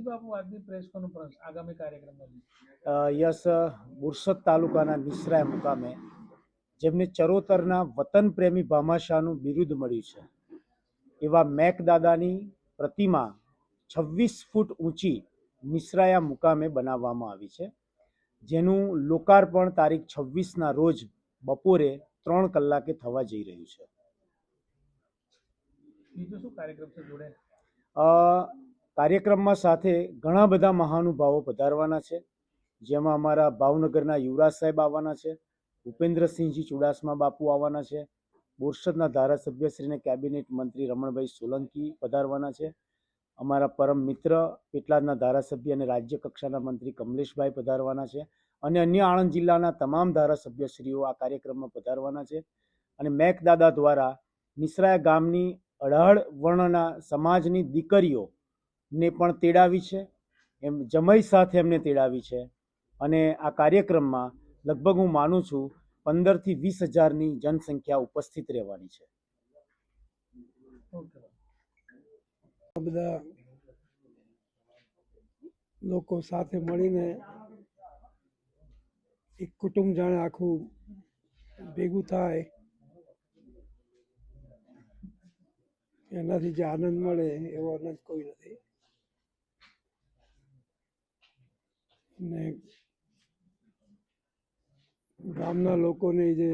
જી બાપુ આજની press conference આગામી કાર્યક્રમમાં યસ બુરસદ તાલુકાના નિસરાય મુકામે જેમને ચરોતરના વતન પ્રેમી ભામાશાહનું બિરુદ મળ્યું છે એવા મેકદાદાની પ્રતિમા છવ્વીસ ફૂટ ઊંચી નિસરાયા મુકામે બનાવવામાં આવી છે. જેનું લોકાર્પણ તારીખ છવ્વીસના રોજ બપોરે ત્રણ કલાકે થવા જઈ રહ્યું છે. બીજો શું કાર્યક્રમ છે જોડે? કાર્યક્રમમાં સાથે ઘણા બધા મહાનુભાવો પધારવાના છે. જેમાં અમારા ભાવનગરના યુવરાજ સાહેબ આવવાના છે ભૂપેન્દ્રસિંહજી ચુડાસમા બાપુ આવવાના છે, બોરસદના ધારાસભ્યશ્રીને કેબિનેટ મંત્રી રમણભાઈ સોલંકી પધારવાના છે. અમારા પરમ મિત્ર, પેટલાદના ધારાસભ્ય અને રાજ્ય કક્ષાના મંત્રી કમલેશભાઈ પધારવાના છે અને અન્ય આણંદ જિલ્લાના તમામ ધારાસભ્યશ્રીઓ આ કાર્યક્રમમાં પધારવાના છે. અને મેકદાદા દ્વારા નિસરાયા ગામની અઢાળ વર્ણના સમાજની દીકરીઓને પણ તેડાવી છે. એમ જમઈ સાથે એમને તેડાવી છે. અને આ કાર્યક્રમમાં લગભગ હું માનું છું પંદરથી વીસ હજારની જનસંખ્યા ઉપસ્થિત રહેવાની છે. આ બધા લોકો સાથે મળીને એક કુટુંબ જાણે આખું ભેગું થાય. એનાથી જે આનંદ મળે એવો આનંદ કોઈ નથી. ને ગામના લોકોની જે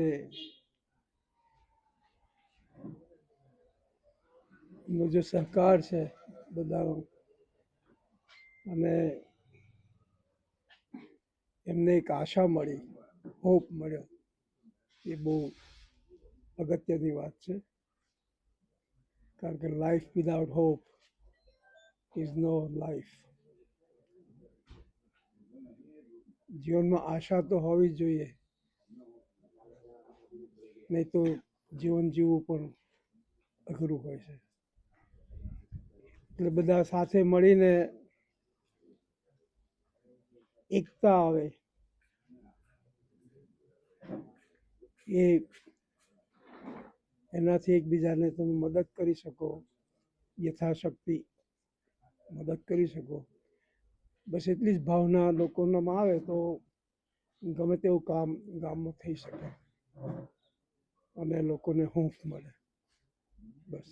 જે સહકાર છે બધાનો, અને એમને એક આશા મળી, હોપ મળ્યો. એ બહુ અગત્યની વાત છે. કારણ કે life without hope is no life જીવનમાં આશા તો હોવી જ જોઈએ. નહીં તો જીવન જીવવું પણ અઘરું હોય છે. એટલે બધા સાથે મળીને એકતા આવે. એ એનાથી એકબીજાને તમે મદદ કરી શકો. યથાશક્તિ મદદ કરી શકો. બસ એટલી જ ભાવના લોકોનામાં આવે તો ગમે તેવું કામ ગામમાં થઈ શકે. અને લોકોને હૂંફ મળે. બસ.